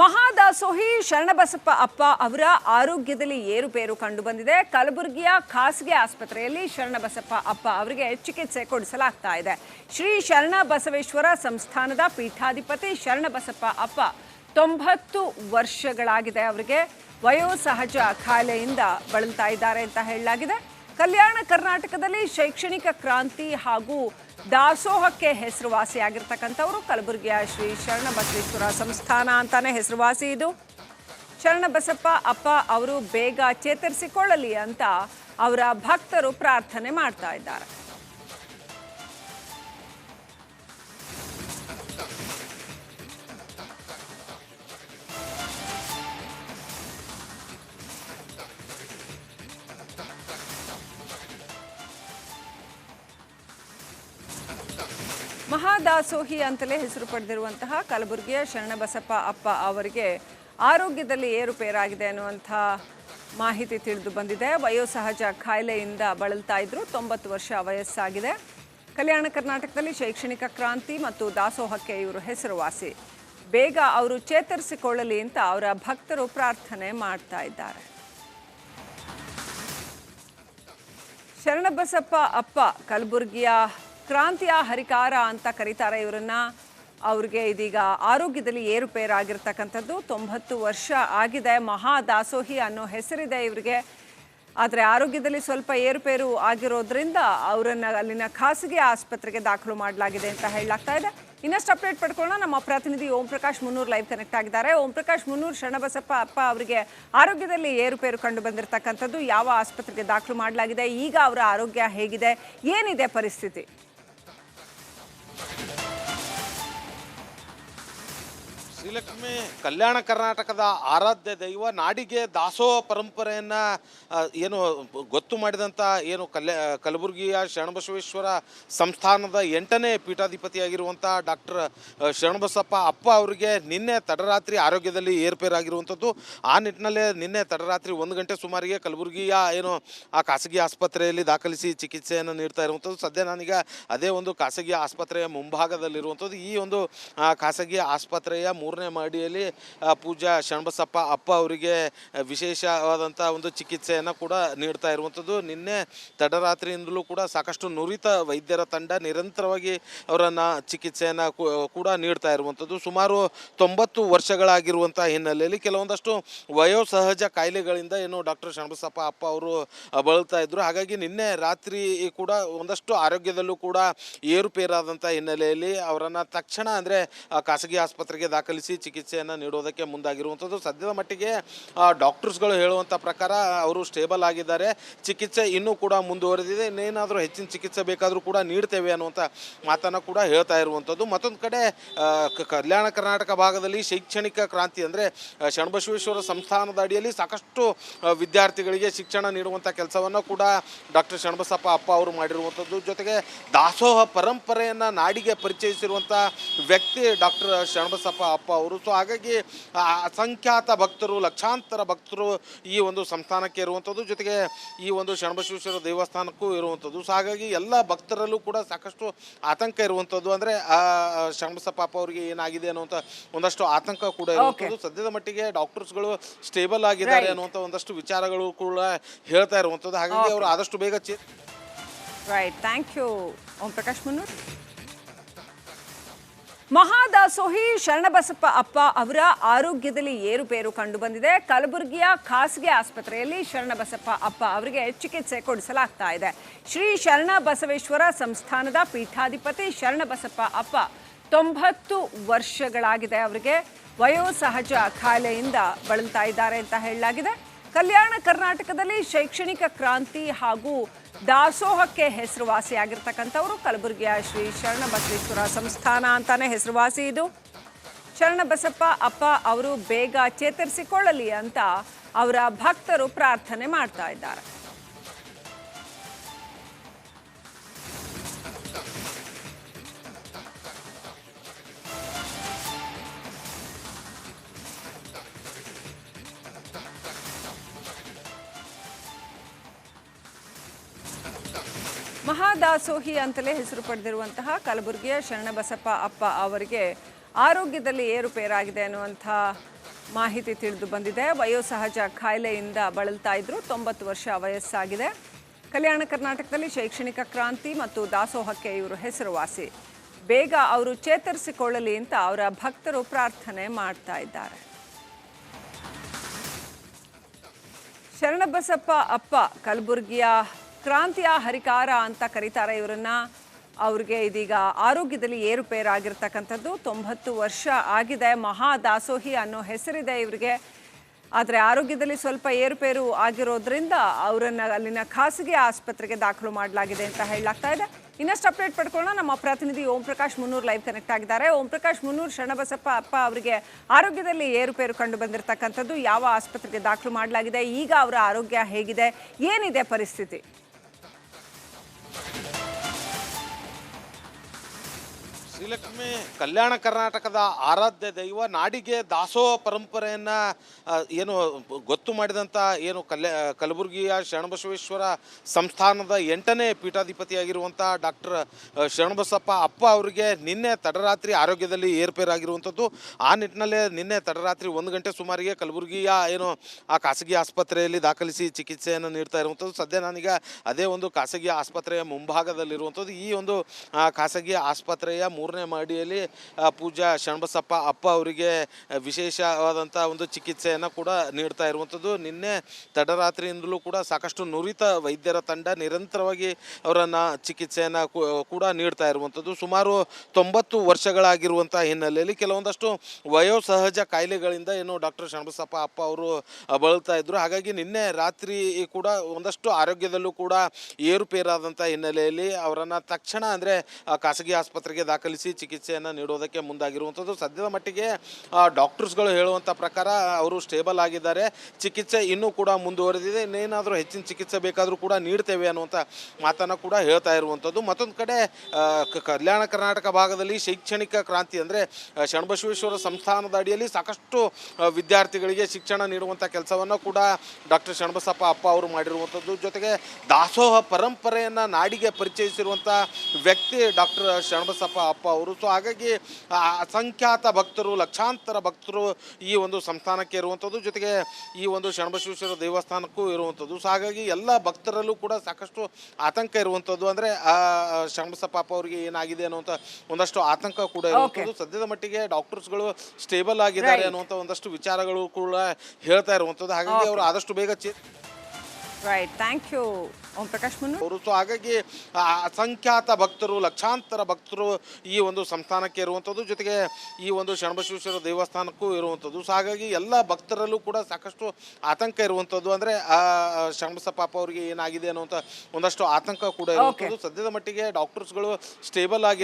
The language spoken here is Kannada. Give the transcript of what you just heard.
ಮಹಾದಾಸೋಹಿ ಶರಣಬಸಪ್ಪ ಅಪ್ಪ ಅವರ ಆರೋಗ್ಯದಲ್ಲಿ ಏರುಪೇರು ಕಂಡುಬಂದಿದೆ. ಕಲಬುರಗಿಯ ಖಾಸಗಿ ಆಸ್ಪತ್ರೆಯಲ್ಲಿ ಶರಣಬಸಪ್ಪ ಅಪ್ಪ ಅವರಿಗೆ ಚಿಕಿತ್ಸೆ ಕೊಡಿಸಲಾಗ್ತಾ ಇದೆ. ಶ್ರೀ ಶರಣಬಸವೇಶ್ವರ ಸಂಸ್ಥಾನದ ಪೀಠಾಧಿಪತಿ ಶರಣಬಸಪ್ಪ ಅಪ್ಪ ತೊಂಬತ್ತು ವರ್ಷಗಳಾಗಿದೆ. ಅವರಿಗೆ ವಯೋಸಹಜ ಖಾಯಿಲೆಯಿಂದ ಬಳಲ್ತಾ ಇದ್ದಾರೆ ಅಂತ ಹೇಳಲಾಗಿದೆ. ಕಲ್ಯಾಣ ಕರ್ನಾಟಕದಲ್ಲಿ ಶೈಕ್ಷಣಿಕ ಕ್ರಾಂತಿ ಹಾಗೂ ದಾಸೋಹಕ್ಕೆ ಹೆಸರುವಾಸಿಯಾಗಿರ್ತಕ್ಕಂಥವರು ಕಲಬುರಗಿಯ ಶ್ರೀ ಶರಣಬಸವೇಶ್ವರ ಸಂಸ್ಥಾನ ಅಂತಾನೆ ಹೆಸರುವಾಸಿ ಇದು. ಶರಣಬಸಪ್ಪ, ಅಪ್ಪ ಅವರು ಬೇಗ ಚೇತರಿಸಿಕೊಳ್ಳಲಿ ಅಂತ ಅವರ ಭಕ್ತರು ಪ್ರಾರ್ಥನೆ ಮಾಡ್ತಾ ಇದ್ದಾರೆ. ಮಹಾದಾಸೋಹಿ ಅಂತಲೇ ಹೆಸರು ಪಡೆದಿರುವಂತಹ ಕಲಬುರಗಿಯ ಶರಣಬಸಪ್ಪ ಅಪ್ಪ ಅವರಿಗೆ ಆರೋಗ್ಯದಲ್ಲಿ ಏರುಪೇರಾಗಿದೆ ಅನ್ನುವಂಥ ಮಾಹಿತಿ ತಿಳಿದು ಬಂದಿದೆ. ವಯೋಸಹಜ ಖಾಯಿಲೆಯಿಂದ ಬಳಲ್ತಾ ಇದ್ರು. ತೊಂಬತ್ತು ವರ್ಷ ವಯಸ್ಸಾಗಿದೆ. ಕಲ್ಯಾಣ ಕರ್ನಾಟಕದಲ್ಲಿ ಶೈಕ್ಷಣಿಕ ಕ್ರಾಂತಿ ಮತ್ತು ದಾಸೋಹಕ್ಕೆ ಇವರು ಹೆಸರುವಾಸಿ. ಬೇಗ ಅವರು ಚೇತರಿಸಿಕೊಳ್ಳಲಿ ಅಂತ ಅವರ ಭಕ್ತರು ಪ್ರಾರ್ಥನೆ ಮಾಡ್ತಾ ಇದ್ದಾರೆ. ಶರಣಬಸಪ್ಪ ಅಪ್ಪ ಕಲಬುರಗಿಯ ಕ್ರಾಂತಿಯ ಹರಿಕಾರ ಅಂತ ಕರೀತಾರೆ ಇವರನ್ನ. ಅವ್ರಿಗೆ ಇದೀಗ ಆರೋಗ್ಯದಲ್ಲಿ ಏರುಪೇರಾಗಿರ್ತಕ್ಕಂಥದ್ದು. ತೊಂಬತ್ತು ವರ್ಷ ಆಗಿದೆ. ಮಹಾದಾಸೋಹಿ ಅನ್ನೋ ಹೆಸರಿದೆ ಇವರಿಗೆ. ಆದರೆ ಆರೋಗ್ಯದಲ್ಲಿ ಸ್ವಲ್ಪ ಏರುಪೇರು ಆಗಿರೋದ್ರಿಂದ ಅವರನ್ನ ಅಲ್ಲಿನ ಖಾಸಗಿ ಆಸ್ಪತ್ರೆಗೆ ದಾಖಲು ಮಾಡಲಾಗಿದೆ ಅಂತ ಹೇಳಲಾಗ್ತಾ ಇದೆ. ಇನ್ನಷ್ಟು ಅಪ್ಡೇಟ್ ಪಡ್ಕೊಳ್ಳೋಣ. ನಮ್ಮ ಪ್ರತಿನಿಧಿ ಓಂ ಪ್ರಕಾಶ್ ಮುನ್ನೂರು ಲೈವ್ ಕನೆಕ್ಟ್ ಆಗಿದ್ದಾರೆ. ಓಂ ಪ್ರಕಾಶ್ ಮುನ್ನೂರು, ಶರಣಬಸಪ್ಪ ಅಪ್ಪ ಅವರಿಗೆ ಆರೋಗ್ಯದಲ್ಲಿ ಏರುಪೇರು ಕಂಡು ಬಂದಿರತಕ್ಕಂಥದ್ದು ಯಾವ ಆಸ್ಪತ್ರೆಗೆ ದಾಖಲು ಮಾಡಲಾಗಿದೆ? ಈಗ ಅವರ ಆರೋಗ್ಯ ಹೇಗಿದೆ? ಏನಿದೆ ಪರಿಸ್ಥಿತಿ? ಶ್ರೀಲಕ್ಷ್ಮಿ ಕಲ್ಯಾಣ ಕರ್ನಾಟಕದ ಆರಾಧ್ಯ ದೈವ ನಾಡಿಗೆ ದಾಸೋಹ ಪರಂಪರೆಯನ್ನ ಏನು ಗೊತ್ತು ಮಾಡಿದಂತ ಏನು ಕಲ್ಯ, ಕಲಬುರಗಿಯ ಶರಣಬಸವೇಶ್ವರ ಸಂಸ್ಥಾನದ ಎಂಟನೇ ಪೀಠಾಧಿಪತಿಯಾಗಿರುವಂಥ ಡಾಕ್ಟರ್ ಶರಣಬಸಪ್ಪ ಅಪ್ಪ ಅವರಿಗೆ ನಿನ್ನೆ ತಡರಾತ್ರಿ ಆರೋಗ್ಯದಲ್ಲಿ ಏರ್ಪೇರಾಗಿರುವಂಥದ್ದು ಆ ನಿಟ್ಟಿನಲ್ಲೇ ನಿನ್ನೆ ತಡರಾತ್ರಿ ಒಂದು ಗಂಟೆ ಸುಮಾರಿಗೆ ಕಲಬುರಗಿಯ ಏನು, ಆ ಖಾಸಗಿ ಆಸ್ಪತ್ರೆಯಲ್ಲಿ ದಾಖಲಿಸಿ ಚಿಕಿತ್ಸೆಯನ್ನು ನೀಡ್ತಾ ಇರುವಂಥದ್ದು ಸದ್ಯ ನಾನೀಗ ಅದೇ ಒಂದು ಖಾಸಗಿ ಆಸ್ಪತ್ರೆಯ ಮುಂಭಾಗದಲ್ಲಿರುವಂಥದ್ದು ಈ ಒಂದು ಖಾಸಗಿ ಆಸ್ಪತ್ರೆಯ ಮೂರನೇ ಮಹಡಿಯಲ್ಲಿ ಪೂಜಾ ಶಣಬಸಪ್ಪ ಅಪ್ಪ ಅವರಿಗೆ ವಿಶೇಷವಾದಂಥ ಒಂದು ಚಿಕಿತ್ಸೆಯನ್ನು ಕೂಡ ನೀಡ್ತಾ ಇರುವಂಥದ್ದು ನಿನ್ನೆ ತಡರಾತ್ರಿಯಿಂದಲೂ ಕೂಡ ಸಾಕಷ್ಟು ನುರಿತ ವೈದ್ಯರ ತಂಡ ನಿರಂತರವಾಗಿ ಅವರನ್ನು ಚಿಕಿತ್ಸೆಯನ್ನು ಕೂಡ ನೀಡ್ತಾ ಇರುವಂಥದ್ದು ಸುಮಾರು ತೊಂಬತ್ತು ವರ್ಷಗಳಾಗಿರುವಂಥ ಹಿನ್ನೆಲೆಯಲ್ಲಿ ಕೆಲವೊಂದಷ್ಟು ವಯೋಸಹಜ ಕಾಯಿಲೆಗಳಿಂದ ಏನು ಡಾಕ್ಟರ್ ಶಣಬಸಪ್ಪ ಅಪ್ಪ ಅವರು ಬಳಲ್ತಾ ಇದ್ದರು ಹಾಗಾಗಿ ನಿನ್ನೆ ರಾತ್ರಿ ಕೂಡ ಒಂದಷ್ಟು ಆರೋಗ್ಯದಲ್ಲೂ ಕೂಡ ಏರುಪೇರಾದಂಥ ಹಿನ್ನೆಲೆಯಲ್ಲಿ ಅವರನ್ನು ತಕ್ಷಣ ಅಂದರೆ ಖಾಸಗಿ ಆಸ್ಪತ್ರೆಗೆ ದಾಖಲಿಸಿ ಚಿಕಿತ್ಸೆಯನ್ನು ನೀಡೋದಕ್ಕೆ ಮುಂದಾಗಿರುವಂಥದ್ದು. ಸದ್ಯದ ಮಟ್ಟಿಗೆ ಡಾಕ್ಟರ್ಸ್ಗಳು ಹೇಳುವಂಥ ಪ್ರಕಾರ ಅವರು ಸ್ಟೇಬಲ್ ಆಗಿದ್ದಾರೆ. ಚಿಕಿತ್ಸೆ ಇನ್ನೂ ಕೂಡ ಮುಂದುವರೆದಿದೆ. ಇನ್ನೇನಾದರೂ ಹೆಚ್ಚಿನ ಚಿಕಿತ್ಸೆ ಬೇಕಾದರೂ ಕೂಡ ನೀಡ್ತೇವೆ ಅನ್ನುವಂಥ ಮಾತನ್ನು ಕೂಡ ಹೇಳ್ತಾ ಇರುವಂಥದ್ದು. ಮತ್ತೊಂದು ಕಡೆ ಕಲ್ಯಾಣ ಕರ್ನಾಟಕ ಭಾಗದಲ್ಲಿ ಶೈಕ್ಷಣಿಕ ಕ್ರಾಂತಿ ಅಂದರೆ ಶರಣಬಸವೇಶ್ವರ ಸಂಸ್ಥಾನದ ಅಡಿಯಲ್ಲಿ ಸಾಕಷ್ಟು ವಿದ್ಯಾರ್ಥಿಗಳಿಗೆ ಶಿಕ್ಷಣ ನೀಡುವಂಥ ಕೆಲಸವನ್ನು ಕೂಡ ಡಾಕ್ಟರ್ ಶಣಬಸಪ್ಪ ಅಪ್ಪ ಅವರು ಮಾಡಿರುವಂಥದ್ದು. ಜೊತೆಗೆ ದಾಸೋಹ ಪರಂಪರೆಯನ್ನು ನಾಡಿಗೆ ಪರಿಚಯಿಸಿರುವಂಥ ವ್ಯಕ್ತಿ ಡಾಕ್ಟರ್ ಶರಣಬಸಪ್ಪ ಅಪ್ಪ ಅವರು. ಸೊ ಹಾಗಾಗಿ ಅಸಂಖ್ಯಾತ ಭಕ್ತರು ಲಕ್ಷಾಂತರ ಭಕ್ತರು ಈ ಒಂದು ಸಂಸ್ಥಾನಕ್ಕೆ ಇರುವಂಥದ್ದು ಜೊತೆಗೆ ಈ ಒಂದು ಶರಣಬಸವೇಶ್ವರ ದೇವಸ್ಥಾನಕ್ಕೂ ಇರುವಂಥದ್ದು. ಸೊ ಹಾಗಾಗಿ ಎಲ್ಲ ಭಕ್ತರಲ್ಲೂ ಕೂಡ ಸಾಕಷ್ಟು ಆತಂಕ ಇರುವಂಥದ್ದು. ಅಂದರೆ ಶರಣಬಸಪ್ಪ ಪಾಪ ಅವರಿಗೆ ಏನಾಗಿದೆ ಅನ್ನುವಂಥ ಒಂದಷ್ಟು ಆತಂಕ ಕೂಡ ಇರುವಂಥದ್ದು. ಸದ್ಯದ ಮಟ್ಟಿಗೆ ಡಾಕ್ಟರ್ಸ್ಗಳು ಸ್ಟೇಬಲ್ ಆಗಿದ್ದಾರೆ. ಅನ್ನುವಂಥ ಒಂದಷ್ಟು ವಿಚಾರಗಳು ಕೂಡ ಹೇಳ್ತಾ ಇರುವಂಥದ್ದು. ಹಾಗಾಗಿ ಅವರು ಆದಷ್ಟು ಬೇಗ ಚೇ right thank you Om Prakash Munnur ಮಹಾದಾಸೋಹಿ Sharanabasappa ಅಪ್ಪ ಅವರ ಆರೋಗ್ಯದಲ್ಲಿ ಏರುಪೇರು ಕಂಡು ಬಂದಿದೆ ಕಲಬುರಗಿಯ ಖಾಸಗಿ ಆಸ್ಪತ್ರೆಯಲ್ಲಿ ಶರಣಬಸಪ್ಪ ಅಪ್ಪ ಅವರಿಗೆ ಚಿಕಿತ್ಸೆ ಕೊಡಿಸಲಾಗ್ತಾ ಇದೆ. ಶ್ರೀ ಶರಣಬಸವೇಶ್ವರ ಸಂಸ್ಥಾನದ ಪೀಠಾಧಿಪತಿ ಶರಣಬಸಪ್ಪ ಅಪ್ಪ ತೊಂಬತ್ತು ವರ್ಷಗಳಾಗಿದೆ ಅವರಿಗೆ. ವಯೋಸಹಜ ಖಾಯಿಲೆಯಿಂದ ಬಳಲ್ತಾ ಇದ್ದಾರೆ ಅಂತ ಹೇಳಲಾಗಿದೆ. ಕಲ್ಯಾಣ ಕರ್ನಾಟಕದಲ್ಲಿ ಶೈಕ್ಷಣಿಕ ಕ್ರಾಂತಿ ಹಾಗೂ ದಾಸೋಹಕ್ಕೆ ಹೆಸರುವಾಸಿಯಾಗಿರ್ತಕ್ಕಂಥವರು ಕಲಬುರಗಿಯ ಶ್ರೀ ಶರಣಬಸವೇಶ್ವರ ಸಂಸ್ಥಾನ ಅಂತಾನೆ ಹೆಸರುವಾಸಿ ಇದು. ಶರಣಬಸಪ್ಪ, ಅಪ್ಪ, ಅವರು ಬೇಗ ಚೇತರಿಸಿಕೊಳ್ಳಲಿ ಅಂತ ಅವರ ಭಕ್ತರು ಪ್ರಾರ್ಥನೆ ಮಾಡ್ತಾ ಇದ್ದಾರೆ. ಮಹಾದಾಸೋಹಿ ಅಂತಲೇ ಹೆಸರು ಪಡೆದಿರುವಂತಹ ಕಲಬುರಗಿಯ ಶರಣಬಸಪ್ಪ ಅಪ್ಪ ಅವರಿಗೆ ಆರೋಗ್ಯದಲ್ಲಿ ಏರುಪೇರಾಗಿದೆ ಅನ್ನುವಂಥ ಮಾಹಿತಿ ತಿಳಿದು ಬಂದಿದೆ. ವಯೋಸಹಜ ಕಾಯಿಲೆಯಿಂದ ಬಳಲ್ತಾ ಇದ್ರು ತೊಂಬತ್ತು ವರ್ಷ ವಯಸ್ಸಾಗಿದೆ. ಕಲ್ಯಾಣ ಕರ್ನಾಟಕದಲ್ಲಿ ಶೈಕ್ಷಣಿಕ ಕ್ರಾಂತಿ ಮತ್ತು ದಾಸೋಹಕ್ಕೆ ಇವರು ಹೆಸರುವಾಸಿ. ಬೇಗ ಅವರು ಚೇತರಿಸಿಕೊಳ್ಳಲಿ ಅಂತ ಅವರ ಭಕ್ತರು ಪ್ರಾರ್ಥನೆ ಮಾಡ್ತಾ ಇದ್ದಾರೆ. ಶರಣಬಸಪ್ಪ ಅಪ್ಪ ಕಲಬುರಗಿಯ ಕ್ರಾಂತಿಯ ಹರಿಕಾರ ಅಂತ ಕರೀತಾರೆ ಇವರನ್ನ. ಅವ್ರಿಗೆ ಇದೀಗ ಆರೋಗ್ಯದಲ್ಲಿ ಏರುಪೇರಾಗಿರ್ತಕ್ಕಂಥದ್ದು. ತೊಂಬತ್ತು ವರ್ಷ ಆಗಿದೆ. ಮಹಾ ದಾಸೋಹಿ ಅನ್ನೋ ಹೆಸರಿದೆ ಇವರಿಗೆ. ಆದರೆ ಆರೋಗ್ಯದಲ್ಲಿ ಸ್ವಲ್ಪ ಏರುಪೇರು ಆಗಿರೋದ್ರಿಂದ ಅವರನ್ನು ಅಲ್ಲಿನ ಖಾಸಗಿ ಆಸ್ಪತ್ರೆಗೆ ದಾಖಲು ಮಾಡಲಾಗಿದೆ ಅಂತ ಹೇಳಲಾಗ್ತಾ ಇದೆ. ಇನ್ನಷ್ಟು ಅಪ್ಡೇಟ್ ಪಡ್ಕೊಳ್ಳೋಣ. ನಮ್ಮ ಪ್ರತಿನಿಧಿ ಓಂ ಪ್ರಕಾಶ್ ಮುನ್ನೂರ್ ಲೈವ್ ಕನೆಕ್ಟ್ ಆಗಿದ್ದಾರೆ. ಓಂ ಪ್ರಕಾಶ್ ಮುನ್ನೂರ್, ಶರಣಬಸಪ್ಪ ಅಪ್ಪ ಅವರಿಗೆ ಆರೋಗ್ಯದಲ್ಲಿ ಏರುಪೇರು ಕಂಡು ಬಂದಿರತಕ್ಕಂಥದ್ದು ಯಾವ ಆಸ್ಪತ್ರೆಗೆ ದಾಖಲು ಮಾಡಲಾಗಿದೆ? ಈಗ ಅವರ ಆರೋಗ್ಯ ಹೇಗಿದೆ? ಏನಿದೆ ಪರಿಸ್ಥಿತಿ? ಶ್ರೀಲಕ್ಷ್ಮಿ ಕಲ್ಯಾಣ ಕರ್ನಾಟಕದ ಆರಾಧ್ಯ ದೈವ, ನಾಡಿಗೆ ದಾಸೋಹ ಪರಂಪರೆಯನ್ನ ಏನು ಗೊತ್ತು ಮಾಡಿದಂಥ ಏನು ಕಲ್ಯಾ, ಕಲಬುರಗಿಯ ಶರಣಬಸವೇಶ್ವರ ಸಂಸ್ಥಾನದ ಎಂಟನೇ ಪೀಠಾಧಿಪತಿಯಾಗಿರುವಂಥ ಡಾಕ್ಟರ್ ಶರಣಬಸಪ್ಪ ಅಪ್ಪ ಅವರಿಗೆ ನಿನ್ನೆ ತಡರಾತ್ರಿ ಆರೋಗ್ಯದಲ್ಲಿ ಏರ್ಪೇರಾಗಿರುವಂಥದ್ದು ಆ ನಿಟ್ಟಿನಲ್ಲೇ ನಿನ್ನೆ ತಡರಾತ್ರಿ ಒಂದು ಗಂಟೆ ಸುಮಾರಿಗೆ ಕಲಬುರಗಿಯ ಏನು, ಆ ಖಾಸಗಿ ಆಸ್ಪತ್ರೆಯಲ್ಲಿ ದಾಖಲಿಸಿ ಚಿಕಿತ್ಸೆಯನ್ನು ನೀಡ್ತಾ ಇರುವಂಥದ್ದು ಸದ್ಯ ನಾನೀಗ ಅದೇ ಒಂದು ಖಾಸಗಿ ಆಸ್ಪತ್ರೆಯ ಮುಂಭಾಗದಲ್ಲಿರುವಂಥದ್ದು ಈ ಒಂದು ಖಾಸಗಿ ಆಸ್ಪತ್ರೆಯ ಮೂರನೇ ಮಹಡಿಯಲ್ಲಿ ಪೂಜಾ ಶರಣಬಸಪ್ಪ ಅಪ್ಪ ಅವರಿಗೆ ವಿಶೇಷವಾದಂಥ ಒಂದು ಚಿಕಿತ್ಸೆಯನ್ನು ಕೂಡ ನೀಡ್ತಾ ಇರುವಂಥದ್ದು ನಿನ್ನೆ ತಡರಾತ್ರಿಯಿಂದಲೂ ಕೂಡ ಸಾಕಷ್ಟು ನುರಿತ ವೈದ್ಯರ ತಂಡ ನಿರಂತರವಾಗಿ ಅವರನ್ನು ಚಿಕಿತ್ಸೆಯನ್ನು ಕೂಡ ನೀಡ್ತಾ ಇರುವಂಥದ್ದು ಸುಮಾರು ತೊಂಬತ್ತು ವರ್ಷಗಳಾಗಿರುವಂಥ ಹಿನ್ನೆಲೆಯಲ್ಲಿ ಕೆಲವೊಂದಷ್ಟು ವಯೋಸಹಜ ಕಾಯಿಲೆಗಳಿಂದ ಏನು ಡಾಕ್ಟರ್ ಶರಣಬಸಪ್ಪ ಅಪ್ಪ ಅವರು ಬಳಲ್ತಾ ಇದ್ದರು ಹಾಗಾಗಿ ನಿನ್ನೆ ರಾತ್ರಿ ಕೂಡ ಒಂದಷ್ಟು ಆರೋಗ್ಯದಲ್ಲೂ ಕೂಡ ಏರುಪೇರಾದಂಥ ಹಿನ್ನೆಲೆಯಲ್ಲಿ ಅವರನ್ನು ತಕ್ಷಣ ಅಂದರೆ ಖಾಸಗಿ ಆಸ್ಪತ್ರೆಗೆ ದಾಖಲಿಸಿ ಚಿಕಿತ್ಸೆಯನ್ನು ನೀಡೋದಕ್ಕೆ ಮುಂದಾಗಿರುವಂಥದ್ದು. ಸದ್ಯದ ಮಟ್ಟಿಗೆ ಡಾಕ್ಟರ್ಸ್ಗಳು ಹೇಳುವಂಥ ಪ್ರಕಾರ ಅವರು ಸ್ಟೇಬಲ್ ಆಗಿದ್ದಾರೆ. ಚಿಕಿತ್ಸೆ ಇನ್ನೂ ಕೂಡ ಮುಂದುವರೆದಿದೆ. ಇನ್ನೇನಾದರೂ ಹೆಚ್ಚಿನ ಚಿಕಿತ್ಸೆ ಬೇಕಾದರೂ ಕೂಡ ನೀಡ್ತೇವೆ ಅನ್ನುವಂಥ ಮಾತನ್ನು ಕೂಡ ಹೇಳ್ತಾ ಇರುವಂಥದ್ದು. ಮತ್ತೊಂದು ಕಡೆ ಕಲ್ಯಾಣ ಕರ್ನಾಟಕ ಭಾಗದಲ್ಲಿ ಶೈಕ್ಷಣಿಕ ಕ್ರಾಂತಿ ಅಂದರೆ ಶರಣಬಸವೇಶ್ವರ ಸಂಸ್ಥಾನದ ಅಡಿಯಲ್ಲಿ ಸಾಕಷ್ಟು ವಿದ್ಯಾರ್ಥಿಗಳಿಗೆ ಶಿಕ್ಷಣ ನೀಡುವಂಥ ಕೆಲಸವನ್ನು ಕೂಡ ಡಾಕ್ಟರ್ ಶರಣಬಸಪ್ಪ ಅಪ್ಪ ಅವರು ಮಾಡಿರುವಂಥದ್ದು. ಜೊತೆಗೆ ದಾಸೋಹ ಪರಂಪರೆಯನ್ನು ನಾಡಿಗೆ ಪರಿಚಯಿಸಿರುವಂಥ ವ್ಯಕ್ತಿ ಡಾಕ್ಟರ್ ಶರಣಬಸಪ್ಪ ಅಪ್ಪ ಅವರು. ಸೊ ಹಾಗಾಗಿ ಅಸಂಖ್ಯಾತ ಭಕ್ತರು ಲಕ್ಷಾಂತರ ಭಕ್ತರು ಈ ಒಂದು ಸಂಸ್ಥಾನಕ್ಕೆ ಇರುವಂಥದ್ದು ಜೊತೆಗೆ ಈ ಒಂದು ಶರಣಬಸವೇಶ್ವರ ದೇವಸ್ಥಾನಕ್ಕೂ ಇರುವಂಥದ್ದು. ಸೊ ಹಾಗಾಗಿ ಎಲ್ಲ ಭಕ್ತರಲ್ಲೂ ಕೂಡ ಸಾಕಷ್ಟು ಆತಂಕ ಇರುವಂಥದ್ದು. ಅಂದರೆ ಶರಣಬಸ ಪಾಪ ಅವರಿಗೆ ಏನಾಗಿದೆ ಅನ್ನುವಂಥ ಒಂದಷ್ಟು ಆತಂಕ ಕೂಡ ಇರುವಂಥದ್ದು. ಸದ್ಯದ ಮಟ್ಟಿಗೆ ಡಾಕ್ಟರ್ಸ್ಗಳು ಸ್ಟೇಬಲ್ ಆಗಿದ್ದಾರೆ. ಅನ್ನುವಂಥ ಒಂದಷ್ಟು ವಿಚಾರಗಳು ಕೂಡ ಹೇಳ್ತಾ ಇರುವಂಥದ್ದು. ಹಾಗಾಗಿ ಅವರು ಆದಷ್ಟು ಬೇಗ ಚೇ right thank you Om Prakash Munnur ಅವರು ಸೊ ಹಾಗಾಗಿ ಅಸಂಖ್ಯಾತ ಭಕ್ತರು ಲಕ್ಷಾಂತರ ಭಕ್ತರು ಈ ಒಂದು ಸಂಸ್ಥಾನಕ್ಕೆ ಇರುವಂಥದ್ದು ಜೊತೆಗೆ ಈ ಒಂದು ಶರಣಬಸವೇಶ್ವರ ದೇವಸ್ಥಾನಕ್ಕೂ ಇರುವಂಥದ್ದು. ಸೊ ಹಾಗಾಗಿ ಎಲ್ಲ ಭಕ್ತರಲ್ಲೂ ಕೂಡ ಸಾಕಷ್ಟು ಆತಂಕ ಇರುವಂಥದ್ದು. ಅಂದರೆ ಶರಣಬಸಪ್ಪ ಪಾಪ ಅವರಿಗೆ ಏನಾಗಿದೆ ಅನ್ನುವಂಥ ಒಂದಷ್ಟು ಆತಂಕ ಕೂಡ ಇರುವಂಥದ್ದು. ಸದ್ಯದ ಮಟ್ಟಿಗೆ ಡಾಕ್ಟರ್ಸ್ಗಳು ಸ್ಟೇಬಲ್ ಆಗಿ